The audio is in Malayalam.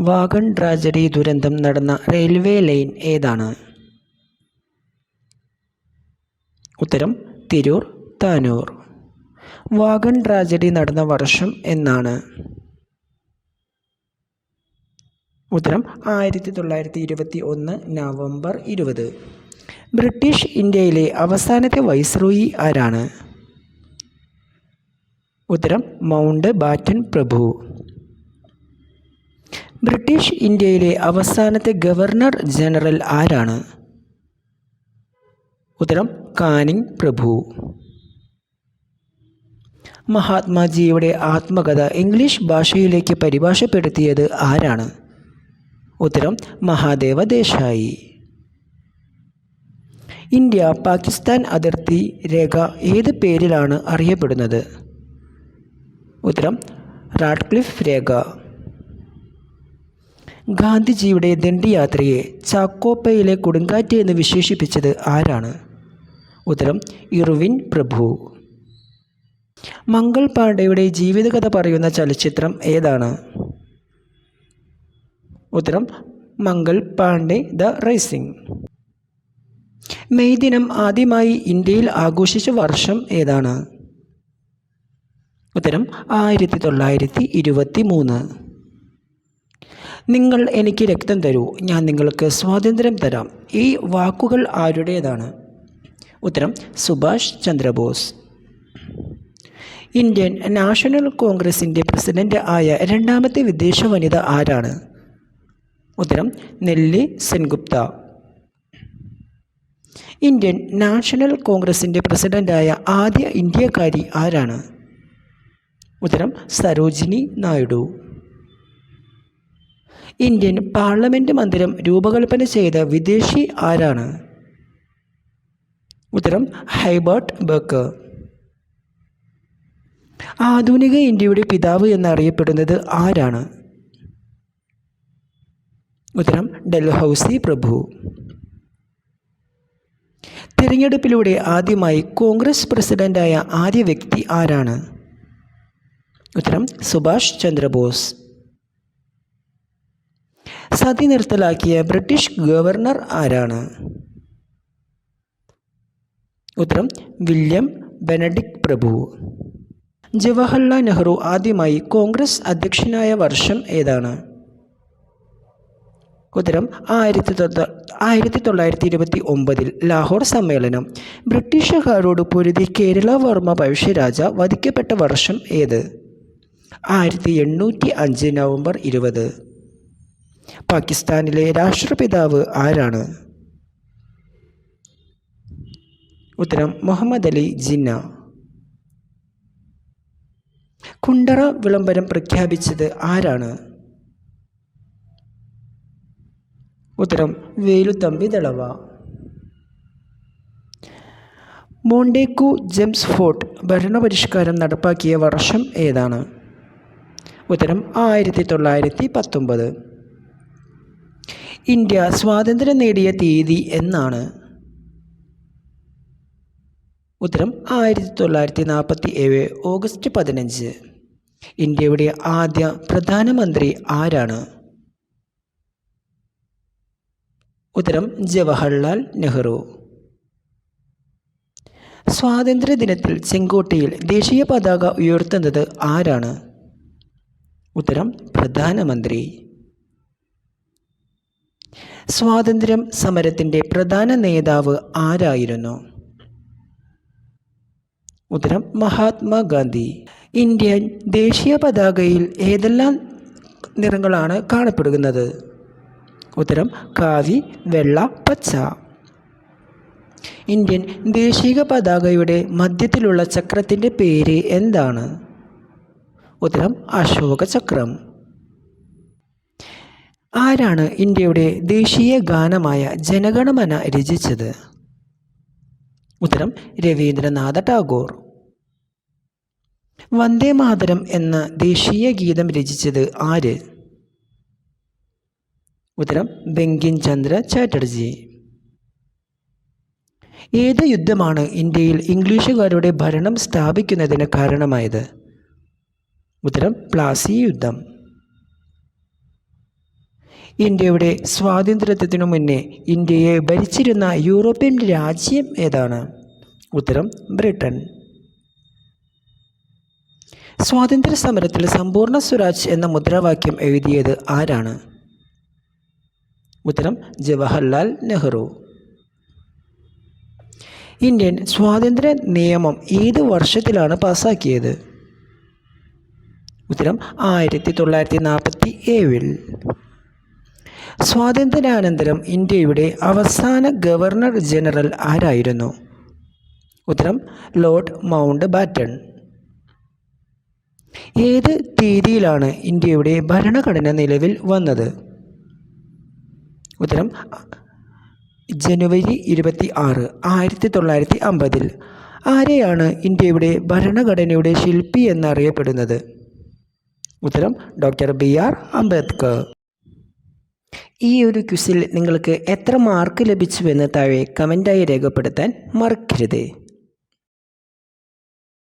വാഗൺ ട്രാജഡി ദുരന്തം നടന്ന റെയിൽവേ ലൈൻ ഏതാണ്? ഉത്തരം തിരൂർ താനൂർ. വാഗൺ ട്രാജഡി നടന്ന വർഷം എന്നാണ്. ഉത്തരം ആയിരത്തി തൊള്ളായിരത്തി ഇരുപത്തി ഒന്ന് നവംബർ ഇരുപത്. ബ്രിട്ടീഷ് ഇന്ത്യയിലെ അവസാനത്തെ വൈസ്രോയി ആരാണ്? ഉത്തരം മൗണ്ട് ബാറ്റൻ പ്രഭു. ബ്രിട്ടീഷ് ഇന്ത്യയിലെ അവസാനത്തെ ഗവർണർ ജനറൽ ആരാണ്? ഉത്തരം കാനിങ് പ്രഭു. മഹാത്മാജിയുടെ ആത്മകഥ ഇംഗ്ലീഷ് ഭാഷയിലേക്ക് പരിഭാഷപ്പെടുത്തിയത് ആരാണ്? ഉത്തരം മഹാദേവ ദേശായി. ഇന്ത്യ പാകിസ്ഥാൻ അതിർത്തി രേഖ ഏത് പേരിലാണ് അറിയപ്പെടുന്നത്? ഉത്തരം റാഡ്ക്ലിഫ് രേഖ. ഗാന്ധിജിയുടെ ദണ്ഡിയാത്രയെ ചാക്കോപ്പയിലെ കൊടുങ്കാറ്റ് എന്ന് വിശേഷിപ്പിച്ചത് ആരാണ്? ഉത്തരം ഇർവിൻ പ്രഭു. മംഗൾ പാണ്ഡെയുടെ ജീവിതകഥ പറയുന്ന ചലച്ചിത്രം ഏതാണ്? ഉത്തരം Mangal Pandey the rising. May ദിനം ആദ്യമായി ഇന്ത്യയിൽ ആഘോഷിച്ച വർഷം ഏതാണ്? ഉത്തരം ആയിരത്തി തൊള്ളായിരത്തി ഇരുപത്തി മൂന്ന് നിങ്ങൾ എനിക്ക് രക്തം തരൂ. ഞാൻ നിങ്ങൾക്ക് സ്വാതന്ത്ര്യം തരാം. ഈ വാക്കുകൾ ആരുടേതാണ്? ഉത്തരം സുഭാഷ് ചന്ദ്രബോസ്. ഇന്ത്യൻ നാഷണൽ കോൺഗ്രസിന്റെ പ്രസിഡന്റ് ആയ രണ്ടാമത്തെ വിദേശ വനിത ആരാണ്? ഉത്തരം നെല്ലി സെൻഗുപ്ത. ഇന്ത്യൻ നാഷണൽ കോൺഗ്രസിന്റെ പ്രസിഡന്റായ ആദ്യ ഇന്ത്യക്കാരി ആരാണ്? ഉത്തരം സരോജിനി നായിഡു. ഇന്ത്യൻ പാർലമെന്റ് മന്ദിരം രൂപകൽപ്പന ചെയ്ത വിദേശി ആരാണ്? ഉത്തരം ഹൈബർട്ട് ബക്കർ ആധുനിക ഇന്ത്യയുടെ പിതാവ് എന്നറിയപ്പെടുന്നത് ആരാണ്? ഉത്തരം ഡൽഹൌസി പ്രഭു. തിരഞ്ഞെടുപ്പിലൂടെ ആദ്യമായി കോൺഗ്രസ് പ്രസിഡന്റായ ആദ്യ വ്യക്തി ആരാണ്? ഉത്തരം സുഭാഷ് ചന്ദ്രബോസ്. സതി നിർത്തലാക്കിയ ബ്രിട്ടീഷ് ഗവർണർ ആരാണ്? ഉത്തരം വില്യം ബെനഡിക് പ്രഭു. ജവഹർലാൽ നെഹ്റു ആദ്യമായി കോൺഗ്രസ് അധ്യക്ഷനായ വർഷം ഏതാണ്? ഉത്തരം ആയിരത്തി ആയിരത്തി തൊള്ളായിരത്തി ഇരുപത്തി ഒമ്പതിൽ ലാഹോർ സമ്മേളനം. ബ്രിട്ടീഷുകാരോട് പൊരുതി കേരള വർമ്മ പഴശ്ശിരാജ വധിക്കപ്പെട്ട വർഷം ഏത്? ആയിരത്തി എണ്ണൂറ്റി അഞ്ച് നവംബർ ഇരുപത്. പാകിസ്ഥാനിലെ രാഷ്ട്രപിതാവ് ആരാണ്? ഉത്തരം മുഹമ്മദ് അലി ജിന്ന. കുണ്ടറ വിളംബരം പ്രഖ്യാപിച്ചത് ആരാണ്? ഉത്തരം Veluthampi Dalawa. Montagu Chelmsford ഭരണപരിഷ്കാരം നടപ്പാക്കിയ വർഷം ഏതാണ്? ഉത്തരം ആയിരത്തി തൊള്ളായിരത്തി പത്തൊമ്പത് ഇന്ത്യ സ്വാതന്ത്ര്യം നേടിയ തീയതി എന്നാണ്. ഉത്തരം ആയിരത്തി തൊള്ളായിരത്തി നാൽപ്പത്തി ഏഴ് ഓഗസ്റ്റ് പതിനഞ്ച്. ഇന്ത്യയുടെ ആദ്യ പ്രധാനമന്ത്രി ആരാണ്? ഉത്തരം ജവഹർലാൽ നെഹ്റു. സ്വാതന്ത്ര്യ ദിനത്തിൽ ചെങ്കോട്ടയിൽ ദേശീയ പതാക ഉയർത്തുന്നത് ആരാണ്? ഉത്തരം പ്രധാനമന്ത്രി. സ്വാതന്ത്ര്യം സമരത്തിന്റെ പ്രധാന നേതാവ് ആരായിരുന്നു? ഉത്തരം മഹാത്മാഗാന്ധി ഇന്ത്യൻ ദേശീയ പതാകയിൽ ഏതെല്ലാം നിറങ്ങളാണ് കാണപ്പെടുന്നത്? ഉത്തരം കാവി വെള്ള പച്ച. ഇന്ത്യൻ ദേശീയ പതാകയുടെ മധ്യത്തിലുള്ള ചക്രത്തിന്റെ പേര് എന്താണ്? ഉത്തരം അശോക ചക്രം ആരാണ് ഇന്ത്യയുടെ ദേശീയ ഗാനമായ ജനഗണമന രചിച്ചത്? ഉത്തരം രവീന്ദ്രനാഥ ടാഗോർ. വന്ദേ മാതരം എന്ന ദേശീയ ഗീതം രചിച്ചത് ആര്? ഉത്തരം ബെങ്കിൻ ചന്ദ്ര ചാറ്റർജി. ഏത് യുദ്ധമാണ് ഇന്ത്യയിൽ ഇംഗ്ലീഷുകാരുടെ ഭരണം സ്ഥാപിക്കുന്നതിന് കാരണമായത്? ഉത്തരം പ്ലാസി യുദ്ധം. ഇന്ത്യയുടെ സ്വാതന്ത്ര്യത്തിനു മുന്നേ ഇന്ത്യയെ ഭരിച്ചിരുന്ന യൂറോപ്യൻ രാജ്യം ഏതാണ്? ഉത്തരം ബ്രിട്ടൻ. സ്വാതന്ത്ര്യ സമരത്തിൽ സമ്പൂർണ സ്വരാജ് എന്ന മുദ്രാവാക്യം എഴുതിയത് ആരാണ്? ഉത്തരം ജവഹർലാൽ നെഹ്റു. ഇന്ത്യൻ സ്വാതന്ത്ര്യ നിയമം ഏത് വർഷത്തിലാണ് പാസാക്കിയത്? ഉത്തരം ആയിരത്തി തൊള്ളായിരത്തി നാൽപ്പത്തി ഏഴിൽ സ്വാതന്ത്ര്യാനന്തരം ഇന്ത്യയുടെ അവസാന ഗവർണർ ജനറൽ ആരായിരുന്നു? ഉത്തരം ലോർഡ് മൗണ്ട് ബാറ്റൺ ഏത് തീയതിയിലാണ് ഇന്ത്യയുടെ ഭരണഘടന നിലവിൽ വന്നത്? ഉത്തരം ജനുവരി ഇരുപത്തി ആറ് ആയിരത്തി തൊള്ളായിരത്തി അമ്പതിൽ ആരെയാണ് ഇന്ത്യയുടെ ഭരണഘടനയുടെ ശില്പി എന്നറിയപ്പെടുന്നത്? ഉത്തരം ഡോക്ടർ ബി ആർ അംബേദ്കർ. ഈ ഒരു ക്വിസിൽ നിങ്ങൾക്ക് എത്ര മാർക്ക് ലഭിച്ചുവെന്ന് താഴെ കമന്റായി രേഖപ്പെടുത്താൻ മറക്കരുത്.